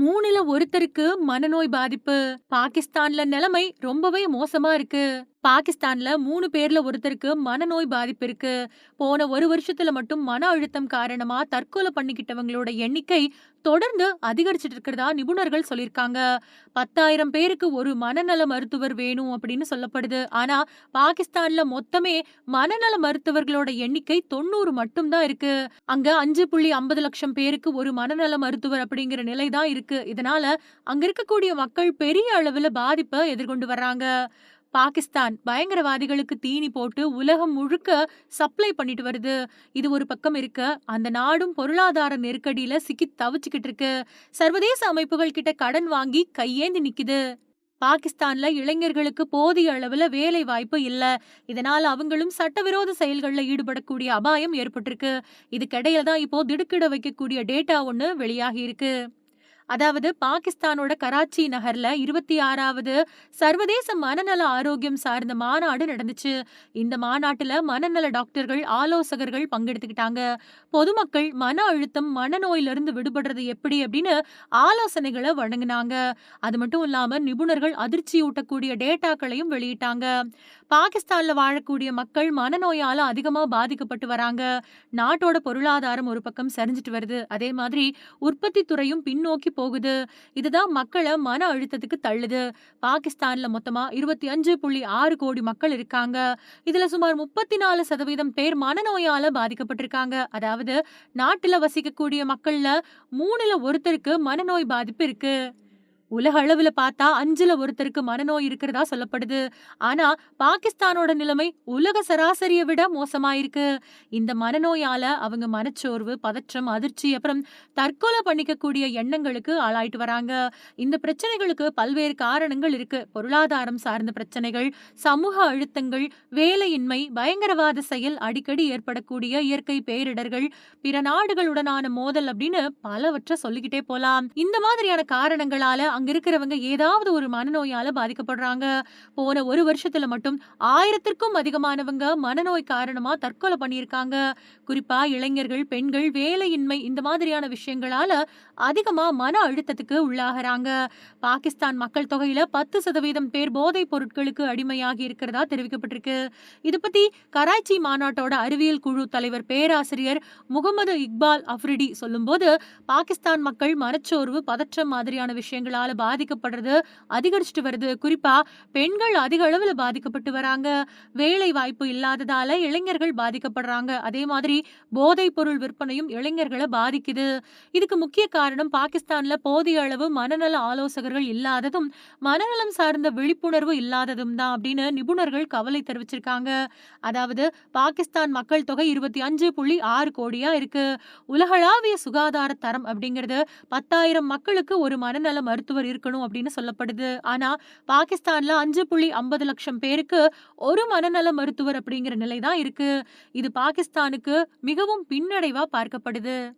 மூணுல ஒருத்தருக்கு மனநோய் பாதிப்பு பாகிஸ்தான்ல நிலைமை ரொம்பவே மோசமா இருக்கு. பாகிஸ்தான்ல மூணு பேர்ல ஒருத்தருக்கு மனநோய் பாதிப்பு இருக்கு. போன ஒரு வருஷத்துல மட்டும் மன அழுத்தம் காரணமா தற்கொலை பண்ணிக்கிட்டவங்களோட எண்ணிக்கை தொடர்ந்து அதிகரிச்சிட்டு இருக்கிறதா நிபுணர்கள் சொல்லியிருக்காங்க. பத்தாயிரம் பேருக்கு ஒரு மனநல மருத்துவர் வேணும் அப்படின்னு சொல்லப்படுது. ஆனா பாகிஸ்தான்ல மொத்தமே மனநல மருத்துவர்களோட எண்ணிக்கை தொண்ணூறு மட்டும்தான் இருக்கு. அங்க அஞ்சு புள்ளி ஐம்பது லட்சம் பேருக்கு ஒரு மனநல மருத்துவர் அப்படிங்கிற நிலை தான் இருக்கு. இதனால அங்க இருக்கக்கூடிய மக்கள் பெரிய அளவுல பாதிப்பை எதிர்கொண்டு வர்றாங்க. பாகிஸ்தான் பயங்கரவாதிகளுக்கு தீனி போட்டு உலகம் முழுக்க சப்ளை பண்ணிட்டு வருது. இது ஒரு பக்கம் இருக்க அந்த நாடும் பொருளாதார நெருக்கடியில சிக்கி தவிச்சுக்கிட்டு இருக்கு. சர்வதேச அமைப்புகள் கிட்ட கடன் வாங்கி கையேந்தி நிக்குது. பாகிஸ்தான்ல இளைஞர்களுக்கு போதிய அளவுல வேலை வாய்ப்பு இல்ல. இதனால அவங்களும் சட்டவிரோத செயல்களில் ஈடுபடக்கூடிய அபாயம் ஏற்பட்டிருக்கு. இதுக்கிடையில தான் இப்போ திடுக்கிட வைக்கக்கூடிய டேட்டா ஒண்ணு வெளியாகி இருக்கு. அதாவது பாகிஸ்தானோட கராச்சி நகர்ல இருபத்தி ஆறாவது சர்வதேச மனநல ஆரோக்கியம் சார்ந்த மாநாடு நடந்துச்சு. இந்த மாநாட்டுல மனநல டாக்டர்கள் ஆலோசகர்கள் பங்கெடுத்துக்கிட்டாங்க. பொதுமக்கள் மன அழுத்தம் மனநோயிலிருந்து விடுபடுறது எப்படி அப்படின்னு ஆலோசனைகளை வழங்கினாங்க. அது மட்டும் இல்லாம நிபுணர்கள் அதிர்ச்சியூட்டக்கூடிய டேட்டாக்களையும் வெளியிட்டாங்க. பாகிஸ்தான்ல வாழக்கூடிய மக்கள் மனநோயால அதிகமா பாதிக்கப்பட்டு வராங்க. நாட்டோட பொருளாதாரம் ஒரு பக்கம் சரிஞ்சிட்டு வருது. அதே மாதிரி உற்பத்தி துறையும் பின்னோக்கி போகுது. இதுதான் மக்களை மன அழுத்தத்துக்கு தள்ளுது. பாகிஸ்தான்ல மொத்தமா இருபத்தி அஞ்சு புள்ளி ஆறு கோடி மக்கள் இருக்காங்க. இதுல சுமார் முப்பத்தி நாலு சதவீதம் பேர் மனநோயால பாதிக்கப்பட்டிருக்காங்க. அதாவது நாட்டுல வசிக்கக்கூடிய மக்கள்ல மூணுல ஒருத்தருக்கு மனநோய் பாதிப்பு இருக்கு. உலக அளவுல பார்த்தா அஞ்சுல ஒருத்தருக்கு மனநோய் இருக்கிறதா சொல்லப்படுது. ஆனா பாகிஸ்தானோட நிலைமை உலக சராசரியை விட மோசமாயிருக்கு. இந்த மனநோயால அவங்க மனச்சோர்வு பதற்றம் அதிர்ச்சி அப்புறம் தற்கொலை பண்ணிக்கக்கூடிய எண்ணங்களுக்கு ஆளாயிட்டு வராங்க. இந்த பிரச்சனைகளுக்கு பல்வேறு காரணங்கள் இருக்கு. பொருளாதாரம் சார்ந்த பிரச்சனைகள் சமூக அழுத்தங்கள் வேலையின்மை பயங்கரவாத செயல் அடிக்கடி ஏற்படக்கூடிய இயற்கை பேரிடர்கள் பிற நாடுகளுடனான மோதல் அப்படின்னு பலவற்றை சொல்லிக்கிட்டே போலாம். இந்த மாதிரியான காரணங்களால அங்க இருக்கிறவங்க ஏதாவது ஒரு மனநோயால பாதிக்கப்படுறாங்க. போன ஒரு வருஷத்துல மட்டும் ஆயிரத்திற்கும் அதிகமானவங்க மனநோய் காரணமா தற்கொலை பண்ணியிருக்காங்க. குறிப்பா இளைஞர்கள் பெண்கள் வேலையின்மை இந்த மாதிரியான விஷயங்களால அதிகமா மன அழுத்தத்துக்கு உள்ளாகிறாங்க. பாகிஸ்தான் மக்கள் தொகையில பத்து சதவீதம் பேர் போதைப் பொருட்களுக்கு அடிமையாகி இருக்கிறதா தெரிவிக்கப்பட்டிருக்கு. இது பத்தி கராச்சி மாநாட்டோட அறிவியல் குழு தலைவர் பேராசிரியர் முகமது இக்பால் அஃப்ரிடி சொல்லும்போது பாகிஸ்தான் மக்கள் மனச்சோர்வு பதற்றம் மாதிரியான விஷயங்களால பாதிக்கப்படுறது அதிகரிச்சுட்டு வருது. குறிப்பா பெண்கள் அதிக அளவுல பாதிக்கப்பட்டு வராங்க. வேலை வாய்ப்பு இல்லாததால இளைஞர்கள் பாதிக்கப்படுறாங்க. அதே மாதிரி போதைப் பொருள் விற்பனையும் இளைஞர்களை பாதிக்குது. இதுக்கு முக்கிய காரணம் பாகிஸ்தான்ல போதிய அளவு மனநல ஆலோசகர்கள் இல்லாததும் மனநலம் சார்ந்த விழிப்புணர்வு இல்லாததும் தான் அப்படின்னு நிபுணர்கள் கவலை தெரிவிச்சிருக்காங்க. அதாவது பாகிஸ்தான் மக்கள் தொகை இருபத்தி அஞ்சு புள்ளி ஆறு கோடியா இருக்கு. உலகளாவிய சுகாதார தரம் அப்படிங்கிறது பத்தாயிரம் மக்களுக்கு ஒரு மனநல மருத்துவர் இருக்கணும் அப்படின்னு சொல்லப்படுது. ஆனா பாகிஸ்தான்ல அஞ்சு புள்ளி ஐம்பது லட்சம் பேருக்கு ஒரு மனநல மருத்துவர் அப்படிங்கிற நிலை தான் இருக்கு. இது பாகிஸ்தானுக்கு மிகவும் பின்னடைவா பார்க்கப்படுது.